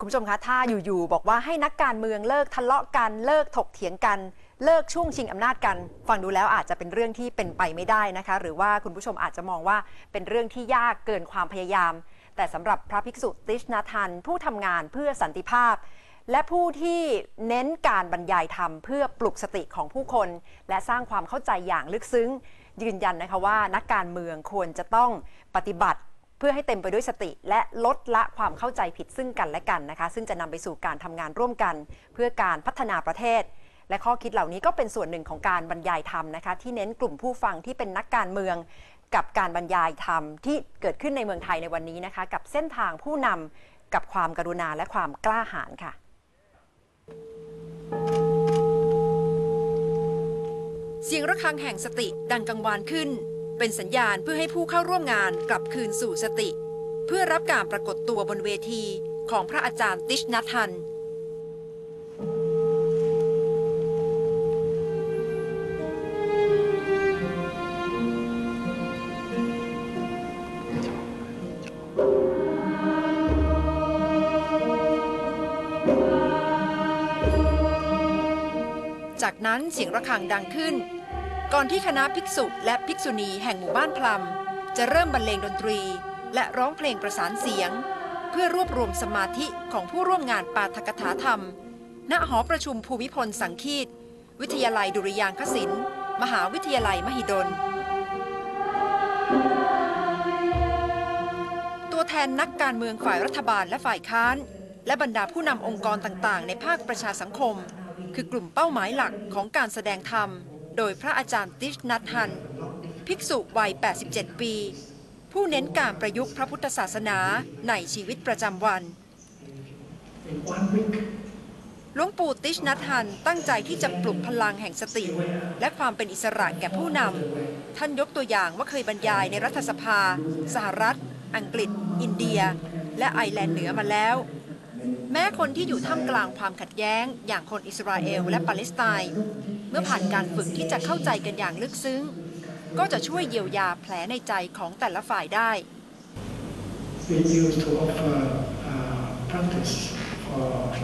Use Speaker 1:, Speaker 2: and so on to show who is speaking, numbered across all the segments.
Speaker 1: คุณผู้ชมคะถ้าอยู่ๆบอกว่าให้นักการเมืองเลิกทะเลาะกันเลิกถกเถียงกันเลิกช่วงชิงอำนาจกัน ฟังดูแล้วอาจจะเป็นเรื่องที่เป็นไปไม่ได้นะคะ หรือว่าคุณผู้ชมอาจจะมองว่าเป็นเรื่องที่ยากเกินความพยายาม แต่สำหรับพระภิกษุติชนาทัน ผู้ทำงานเพื่อสันติภาพ และผู้ที่เน้นการบรรยายธรรมเพื่อปลุกสติของผู้คน และสร้างความเข้าใจอย่างลึกซึ้ง ยืนยันนะคะว่านักการเมืองควรจะต้องปฏิบัติ เพื่อให้เต็มไปด้วยสติ และลดละความเข้าใจผิดซึ่งกันและกันนะคะ ซึ่งจะนำไปสู่การทำงานร่วมกัน เพื่อการพัฒนาประเทศ และข้อคิดเหล่านี้ก็เป็นส่วนหนึ่งของการบรรยายธรรมนะคะ ที่เน้นกลุ่มผู้ฟังที่เป็นนักการเมือง กับการบรรยายธรรมที่เกิดขึ้นในเมืองไทยในวันนี้นะคะ กับเส้นทางผู้นำกับความกรุณาและความกล้าหาญค่ะ เสียงระฆังแห่งสติดังกังวานขึ้น เป็นสัญญาณเพื่อให้ผู้เข้าร่วมงานกลับคืนสู่สติ เพื่อรับการปรากฏตัวบนเวทีของพระอาจารย์ติชนัทันจากนั้นเสียงระฆังดังขึ้น ก่อนที่คณะภิกษุและภิกษุณีแห่งหมู่บ้านพลัม จะเริ่มบรรเลงดนตรี และร้องเพลงประสานเสียง เพื่อรวบรวมสมาธิของผู้ร่วมงานปาฐกถาธรรม ณหอประชุมภูมิพลสังคีต วิทยาลัยดุริยางคศิลป์มหาวิทยาลัยมหิดล ตัวแทนนักการเมืองฝ่ายรัฐบาลและฝ่ายค้าน และบรรดาผู้นำองค์กรต่างๆ ในภาคประชาสังคม คือกลุ่มเป้าหมายหลักของการแสดงธรรม โดยพระอาจารย์ติชนัทฮัน ภิกษุวัย 87 ปี ผู้เน้นการประยุกต์พระพุทธศาสนาในชีวิตประจำวันหลวงปู่ติชนัทฮันตั้งใจที่จะปลุกพลังแห่งสติ และความเป็นอิสระแก่ผู้นำ ท่านยกตัวอย่างว่าเคยบรรยายในรัฐสภา สหรัฐ อังกฤษ อินเดีย และไอร์แลนด์เหนือมาแล้ว แม้คนที่อยู่ท่ามกลางความขัดแย้ง อย่างคนอิสราเอลและปาเลสไตน์เมื่อผ่านการฝึกที่จะเข้าใจกันอย่างลึกซึ้ง ก็จะช่วยเยียวยาแผลในใจของแต่ละฝ่ายได้
Speaker 2: we used to offer uh, practice for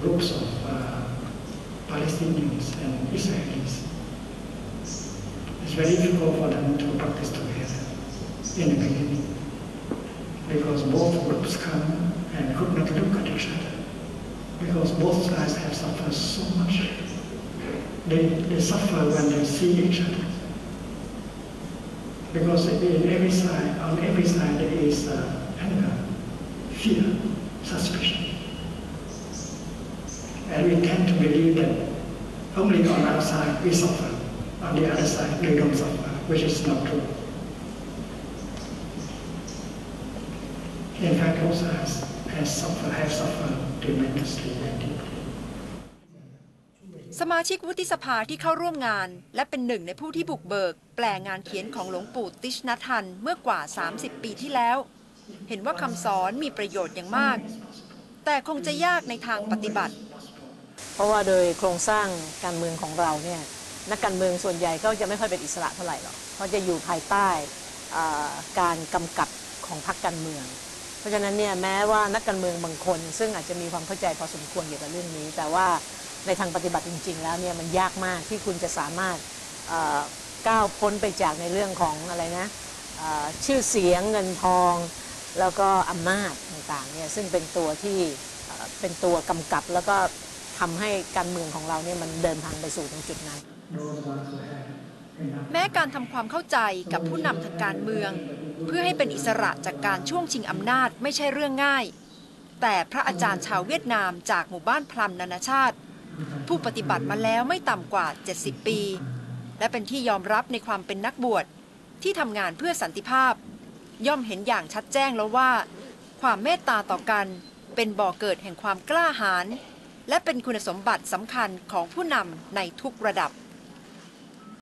Speaker 2: groups of uh, Palestinians and Israelis. It's very difficult for them to practice together in the beginning because both groups come and could because both sides have suffered so much. They, they suffer when they see each other because in every side, on every side there is uh, anger, fear, suspicion. And we tend to believe that only on our side we suffer, on the other side they don't suffer, which is not true. In fact, both sides has suffered, have suffered tremendously and deeply.
Speaker 1: สมาชิกวุฒิสภาที่เข้าร่วมงาน และเป็นหนึ่งในผู้ที่บุกเบิก แปลงานเขียนของหลวงปู่ติชนัทันเมื่อกว่า 30 ปีที่แล้ว เห็นว่าคำสอนมีประโยชน์อย่างมาก แต่คงจะยากในทางปฏิบัติ
Speaker 3: เพราะว่าโดยโครงสร้างการเมืองของเราเนี่ยนักการเมืองส่วนใหญ่ก็จะไม่ค่อยเป็นอิสระเท่าไหร่หรอกเพราะจะอยู่ภายใต้อ่าการกำกับของพรรคการเมือง เพราะฉะนั้นเนี่ยแม้ว่านักการเมืองบางคน ซึ่งอาจจะมีความเข้าใจพอสมควรเกี่ยวกับเรื่องนี้ แต่ว่าในทางปฏิบัติจริง ๆ แล้วเนี่ยมันยากมากที่คุณจะสามารถก้าวพ้นไปจากในเรื่องของอะไรนะชื่อเสียงเงินทอง แล้วก็อำนาจต่างๆเนี่ยซึ่งเป็นตัวที่เอ่อเป็นตัวกำกับแล้วก็ทำให้การเมืองของเราเนี่ยมันเดินทางไปสู่ตรงจุดนั้น
Speaker 1: แม้การทำความเข้าใจกับผู้นำทางการเมือง เพื่อให้เป็นอิสระจากการช่วงชิงอำนาจไม่ใช่เรื่องง่าย แต่พระอาจารย์ชาวเวียดนามจากหมู่บ้านพลัมนานาชาติ ผู้ปฏิบัติมาแล้วไม่ต่ำกว่า 70 ปี และเป็นที่ยอมรับในความเป็นนักบวชที่ทำงานเพื่อสันติภาพ ย่อมเห็นอย่างชัดแจ้งแล้วว่า ความเมตตาต่อกันเป็นบ่อเกิดแห่งความกล้าหาญและเป็นคุณสมบัติสำคัญของผู้นำในทุกระดับ